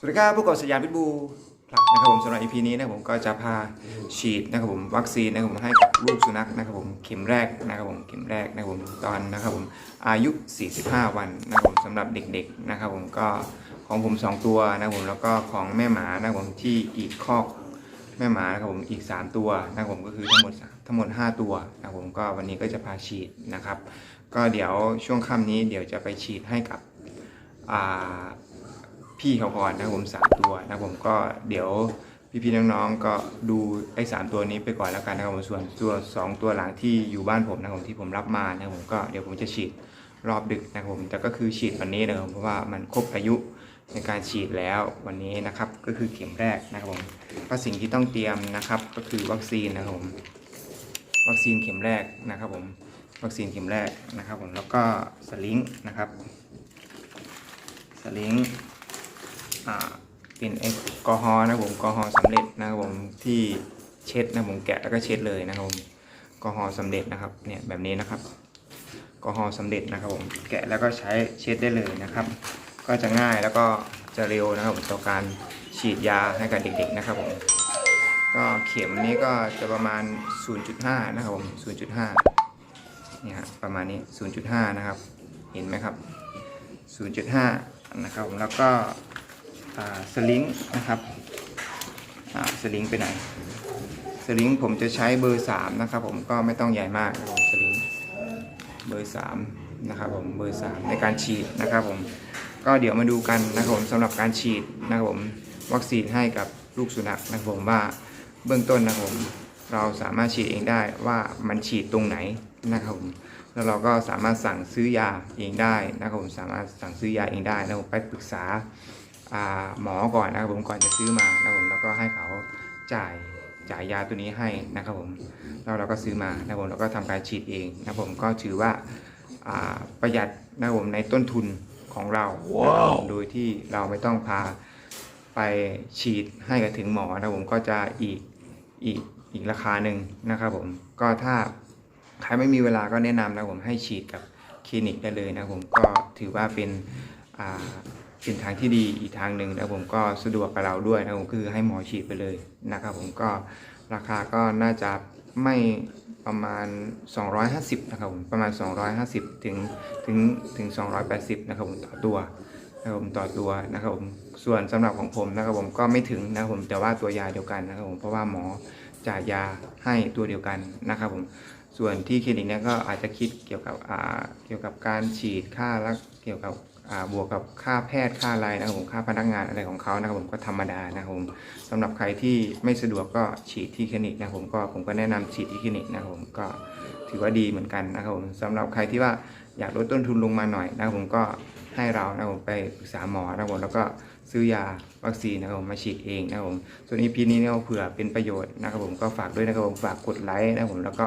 สวัสดีครับผู้ก่อสยามพิบูครับนะครับผมสำหรับ EP นี้นะครับผมก็จะพาฉีดนะครับผมวัคซีนนะครับผมให้กับลูกสุนัขนะครับผมเข็มแรกนะครับผมเข็มแรกนะครับผมตอนนะครับผมอายุ 45 วันนะครับผมสำหรับเด็กๆนะครับผมก็ของผม 2 ตัวนะครับผมแล้วก็ของแม่หมานะครับผมที่อีกคอกแม่หมานะครับผมอีก 3 ตัวนะครับผมก็คือทั้งหมดทั้งหมด 5 ตัวนะครับผมก็วันนี้ก็จะพาฉีดนะครับ ก็เดี๋ยวช่วงค่ำนี้เดี๋ยวจะไปฉีดให้กับอ่า พี่เขาก่อนนะครับผมสามตัวนะครับผมก็เดี๋ยวพี่ๆน้องๆก็ดูไอ้สามตัวนี้ไปก่อนแล้วกันนะครับผมส่วนตัวสองตัวหลังที่อยู่บ้านผมนะครับผมที่ผมรับมานะครับผมก็เดี๋ยวผมจะฉีดรอบดึกนะครับผมแต่ก็คือฉีดวันนี้นะครับผมเพราะว่ามันครบอายุในการฉีดแล้ววันนี้นะครับก็คือเข็มแรกนะครับผมก็สิ่งที่ต้องเตรียมนะครับก็คือวัคซีนนะครับผมวัคซีนเข็มแรกนะครับผมวัคซีนเข็มแรกนะครับผมแล้วก็สลิงนะครับสลิง เป็นแอลกอฮอล์นะผมแอลกอฮอล์สำเร็จนะครับผมที่เช็ดนะผมแกะแล้วก็เช็ดเลยนะครับผมแอลกอฮอล์สำเร็จนะครับเนี่ยแบบนี้นะครับแอลกอฮอล์สำเร็จนะครับผมแกะแล้วก็ใช้เช็ดได้เลยนะครับ ก็จะง่ายแล้วก็จะเร็วนะครับผมต่อการฉีดยาให้กับเด็กๆนะครับผมก็เข็มนี้ก็จะประมาณ 0.5 นะครับผม 0.5นี่ฮะประมาณนี้ 0.5 นะครับ เห็นไหมครับ 0.5 นะครับผมแล้วก็ สลิงนะครับสลิงไปไหนสลิงผมจะใช้เบอร์3นะครับผมก็ไม่ต้องใหญ่มากครับผมสลิงเบอร์3นะครับผมเบอร์3ในการฉีดนะครับผมก็เดี๋ยวมาดูกันนะครับผมสำหรับการฉีดนะครับผมวัคซีนให้กับลูกสุนัขนะครับผมว่าเบื้องต้นนะครับผมเราสามารถฉีดเองได้ว่ามันฉีดตรงไหนนะครับผมแล้วเราก็สามารถสั่งซื้อยาเองได้นะครับผมสามารถสั่งซื้อยาเองได้นะครับไปปรึกษา หมอก่อนนะครับผมก่อนจะซื้อมานะครับผมแล้วก็ให้เขาจ่ายจ่ายยาตัวนี้ให้นะครับผมแล้วเราก็ซื้อมานะครับผมแล้วก็ทำการฉีดเองนะครับผมก็ถือว่าอ่าประหยัดนะครับผมในต้นทุนของเรานะครับผมโดยที่เราไม่ต้องพาไปฉีดให้กับถึงหมอนะครับผมก็จะอีกอีกอีกราคาหนึ่งนะครับผมก็ถ้าใครไม่มีเวลาก็แนะนำนะครับผมให้ฉีดกับคลินิกได้เลยนะครับผมก็ถือว่าเป็นอ่า เป็นทางที่ดีอีกทางหนึ่งนะผมก็สะดวกกับเราด้วยนะผมคือให้หมอฉีดไปเลยนะครับ ผมก็ราคาก็น่าจะไม่ประมาณ 250นะครับผมประมาณ 250 ถึงถึงถึง 280นะครับผมต่อตัวนะครับผมต่อตัวนะครับผมส่วนสำหรับของผมนะครับผมก็ไม่ถึงนะครับผมแต่ว่าตัวยาเดียวกันนะครับผมเพราะว่าหมอจ่ายยาให้ตัวเดียวกันนะครับผมส่วนที่คลินิกเนี่ยก็อาจจะคิดเกี่ยวกับเกี่ยวกับการฉีดค่าและเกี่ยวกับ บวกกับค่าแพทย์ค่าอะไรนะครับผมค่าพนักงานอะไรของเขานะครับผมก็ธรรมดานะครับผมสำหรับใครที่ไม่สะดวกก็ฉีดที่คลินิกนะครับผมก็ผมก็แนะนำฉีดที่คลินิกนะครับผมก็ถือว่าดีเหมือนกันนะครับผมสำหรับใครที่ว่าอยากลดต้นทุนลงมาหน่อยนะครับผมก็ให้เรานะครับผมไปปรึกษาหมอนะครับผมแล้วก็ซื้อยาวัคซีนนะครับผมมาฉีดเองนะครับผมส่วน EP นี้เนี่ยเผื่อเป็นประโยชน์นะครับผมก็ฝากด้วยนะครับผมฝากกดไลค์นะครับผมแล้วก็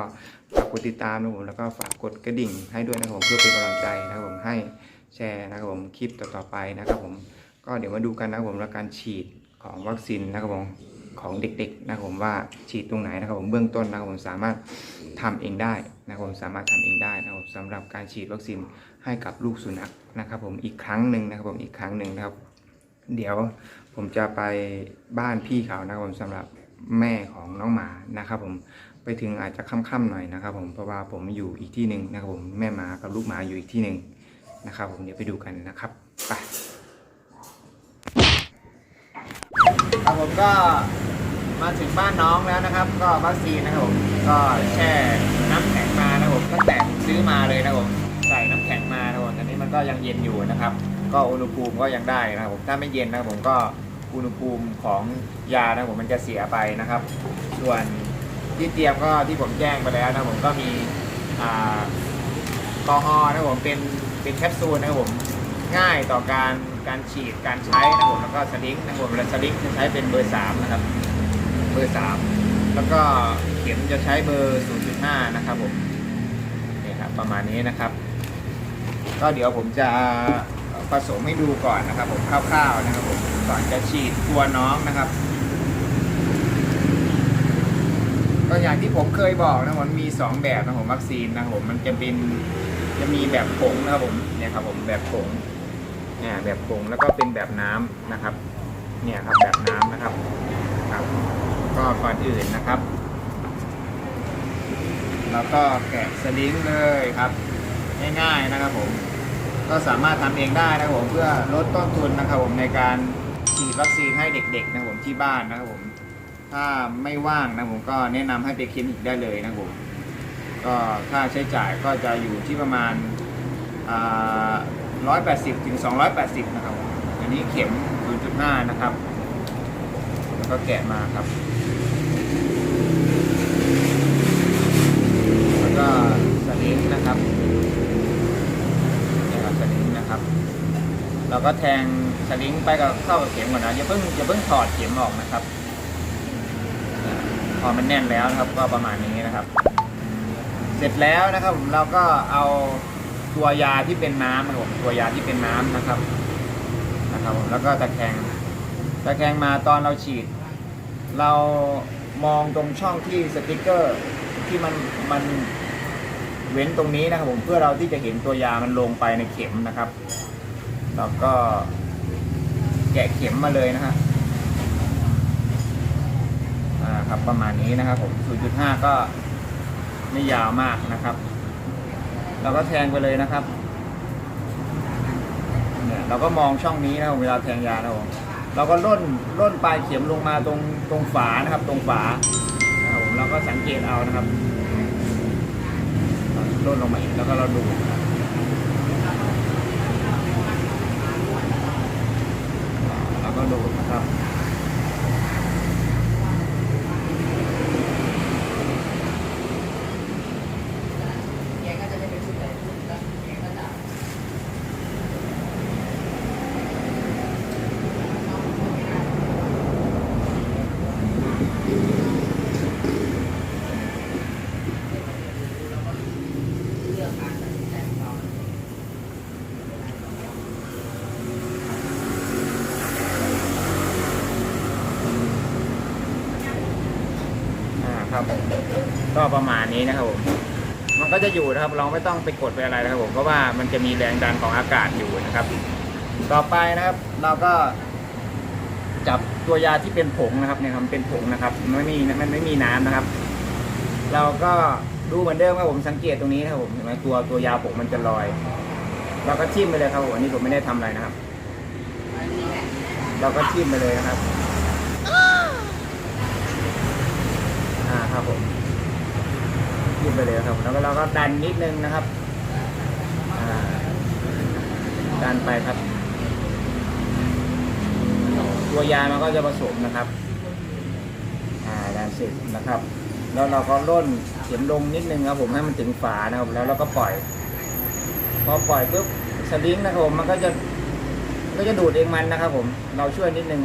ฝากกดติดตามนะครับผมแล้วก็ฝากกดกระดิ่งให้ด้วยนะครับผมเพื่อเป็นกำลังใจนะครับผมให้ แชร์นะครับผมคลิปต่อๆไปนะครับผมก็เดี๋ยวมาดูกันนะครับผมแล้วการฉีดของวัคซีนนะครับผมของเด็กๆนะครับผมว่าฉีดตรงไหนนะครับผมเบื้องต้นนะครับผมสามารถทำเองได้นะครับผมสามารถทำเองได้นะครับสำหรับการฉีดวัคซีนให้กับลูกสุนัขนะครับผมอีกครั้งหนึ่งนะครับผมอีกครั้งหนึ่งนะครับ เดี๋ยวผมจะไปบ้านพี่เขานะครับผมสำหรับแม่ของน้องหมานะครับผมไปถึงอาจจะค่ำๆหน่อยนะครับผมเพราะว่าผมอยู่อีกที่หนึ่งนะครับผมแม่หมากับลูกหมาอยู่อีกที่หนึ่ง นะครับผมเดี๋ยวไปดูกันนะครับไปครับผมก็มาถึงบ้านน้องแล้วนะครับ ก็วัคซีนนะครับผมก็แช่น้ำแข็งมานะครับผมตั้งแต่ซื้อมาเลยนะครับผมใส่น้ำแข็งมานะครับผมตอนนี้มันก็ยังเย็นอยู่นะครับ ก็อุณหภูมิก็ยังได้นะครับผมถ้าไม่เย็นนะครับผมก็อุณหภูมิของยานะครับผมมันจะเสียไปนะครับ ส่วนที่เตรียมก็ที่ผมแจ้งไปแล้วนะครับผมก็มีอ่ากอฮอล์นะครับผมเป็น เป็นแคปซูลนะครับผมง่ายต่อการการฉีดการใช้นะครับผมแล้วก็สลิงนะครับผมและสลิงจะใช้เป็นเบอร์3นะครับ เบอร์3แล้วก็เข็มจะใช้เบอร์0.5นะครับผมนี่ครับประมาณนี้นะครับ ก็เดี๋ยวผมจะผสมให้ดูก่อนนะครับ ผมคร่าวๆนะครับผมก่อนจะฉีดตัวน้องนะครับก็อย่างที่ผมเคยบอกนะมันมี 2 แบบนะผมวัคซีนนะครับผมมันจะเป็น จะมีแบบผงนะครับผมเนี่ยครับผมแบบผงเนี่ยแบบผงแล้วก็เป็นแบบน้ำนะครับ เนี่ยครับแบบน้ำนะครับครับ ก็ก่อนอื่นนะครับ แล้วก็แกะสลิงเลยครับง่ายๆนะครับผมก็สามารถทำเองได้นะครับผมเพื่อลดต้นทุนนะครับผมในการฉีดวัคซีนให้เด็กๆนะครับผมที่บ้านนะครับผมถ้าไม่ว่างนะผมก็แนะนำให้ไปคลินิกได้เลยนะครับผม ก็ค่าใช้จ่ายก็จะอยู่ที่ประมาณร้อยแปดสิบถึงสองร้อยแปดสิบนะครับ อันนี้เข็ม 0.5 นะครับ แล้วก็แกะมาครับ แล้วก็สลิงนะครับนี่ครับสลิงนะครับ เราก็แทงสลิงไปกับเข้ากับเข็มก่อนนะ อย่าเพิ่งอย่าเพิ่งถอดเข็มออกนะครับ พอมันแน่นแล้วนะครับ ก็ประมาณนี้นะครับ เสร็จแล้วนะครับผมเราก็เอาตัวยาที่เป็นน้ำนะครับตัวยาที่เป็นน้ำนะครับนะครับผมแล้วก็ตะแคงตะแคงมาตอนเราฉีด เรามองตรงช่องที่สติกเกอร์ที่มันมันเว้นตรงนี้นะครับผมเพื่อเราที่จะเห็นตัวยามันลงไปในเข็มนะครับแล้วก็แกะเข็มมาเลยนะฮะอ่าครับประมาณนี้นะครับผม 0.5 ก็ ไม่ยาวมากนะครับ เราก็แทงไปเลยนะครับเนี่ยเราก็มองช่องนี้นะครับเวลาแทงยานะครับผมเราก็ล่นล่นปลายเข็มลงมาตรงตรงฝานะครับ ตรงฝานะครับผมเราก็สังเกตเอานะครับล่นลงมาอีกแล้วก็เราดูนะครับเราก็ดูนะครับ อ่าครับก็ประมาณ นี้นะครับผมมันก็จะอยู่นะครับเราไม่ต้องไปกดไปอะไรนะครับผมเพราะว่ามันจะมีแรงดันของอากาศอยู่นะครับ ต่อไปนะครับ เราก็จับตัวยาที่เป็นผงนะครับเนี่ยครับเป็นผงนะครับไม่มีมันไม่มีน้ำนะครับ เราก็ดูเหมือนเดิมครับผมสังเกตตรงนี้นะครับผมเห็นไหมตัวตัวยาผงมันจะลอย เราก็ทิ่มไปเลยครับผมอันนี้ผมไม่ได้ทำอะไรนะครับ เราก็ทิ่มไปเลยนะครับ อ่าครับผม ทิ่มไปเลยครับ แล้วก็เราก็ดันนิดนึงนะครับดันไปครับ ตัวยามันก็จะผสมนะครับดันเสร็จนะครับ แล้วเราก็ล่นเข็มลงนิดนึงครับผมให้มันถึงฝานะครับ แล้วเราก็ปล่อย พอปล่อยปุ๊บสลิงนะครับผมมันก็จะก็จะดูดเองมันนะครับผม เราช่วยนิดนึง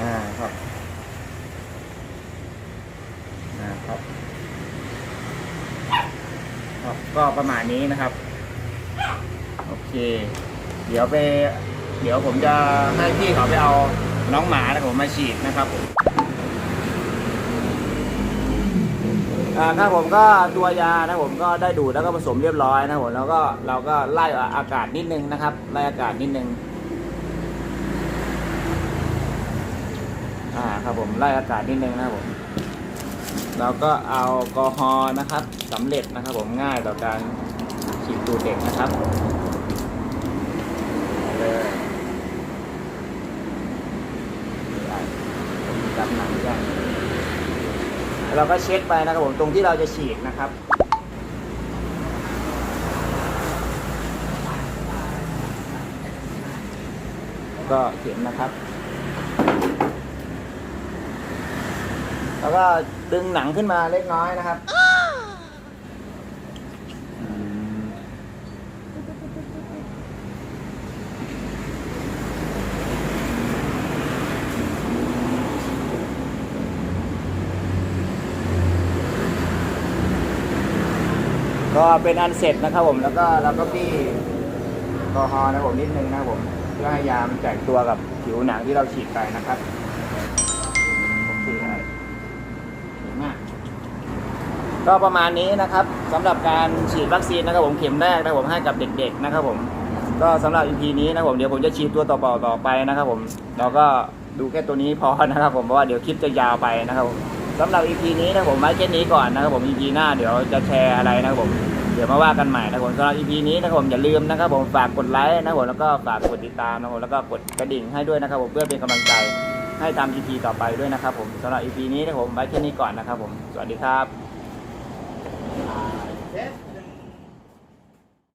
อ่าครับ อ่าครับ ครับก็ประมาณนี้นะครับ โอเค เดี๋ยวไป เดี๋ยวผมจะให้พี่เขาไปเอาน้องหมานะผมมาฉีดนะครับผมอ่าครับผมก็ตัวยานะผมก็ได้ดูดแล้วก็ผสมเรียบร้อยนะผมแล้วก็เราก็ไล่อากาศนิดนึงนะครับไล่อากาศนิดนึงอ่าครับผมไล่อากาศนิดนึงนะครับผม แล้วก็เอาแอลกอฮอล์นะครับสำเร็จนะครับผมง่ายต่อการฉีดตูดเด็กนะครับเลยจับหนังกันเราก็เช็ดไปนะครับผมตรงที่เราจะฉีดนะครับก็เข็มนะครับ แล้วก็ดึงหนังขึ้นมาเล็กน้อยนะครับก็เป็นอันเสร็จนะครับผมแล้วก็เราก็บี้กอฮอล์นะผมนิดนึงนะผมเพื่อให้ยามันแตกตัวกับผิวหนังที่เราฉีดไปนะครับ ก็ประมาณนี้นะครับสำหรับการฉีดวัคซีนนะครับผมเข็มแรกนะครับผมให้กับเด็ก ๆนะครับผมก็สำหรับ EP นี้นะครับผมเดี๋ยวผมจะฉีดตัวต่อๆต่อไปนะครับผมเราก็ดูแค่ตัวนี้พอนะครับผมเพราะว่าเดี๋ยวคลิปจะยาวไปนะครับผมสำหรับ EP นี้นะผมไว้แค่นี้ก่อนนะครับผม EP หน้าเดี๋ยวจะแชร์อะไรนะครับผมเดี๋ยวมาว่ากันใหม่นะครับผมสำหรับ EP นี้นะครับผมอย่าลืมนะครับผมฝากกดไลค์นะครับผมแล้วก็ฝากกดติดตามนะครับผมแล้วก็กดกระดิ่งให้ด้วยนะครับผมเพื่อเป็นกำลังใจให้ตาม EP ต่อไปด้วยนะครับผมสำหรับ EP นี้นะครับผมไว้แค่นี้ก่อนนะครับผมสวัสดีครับ 네.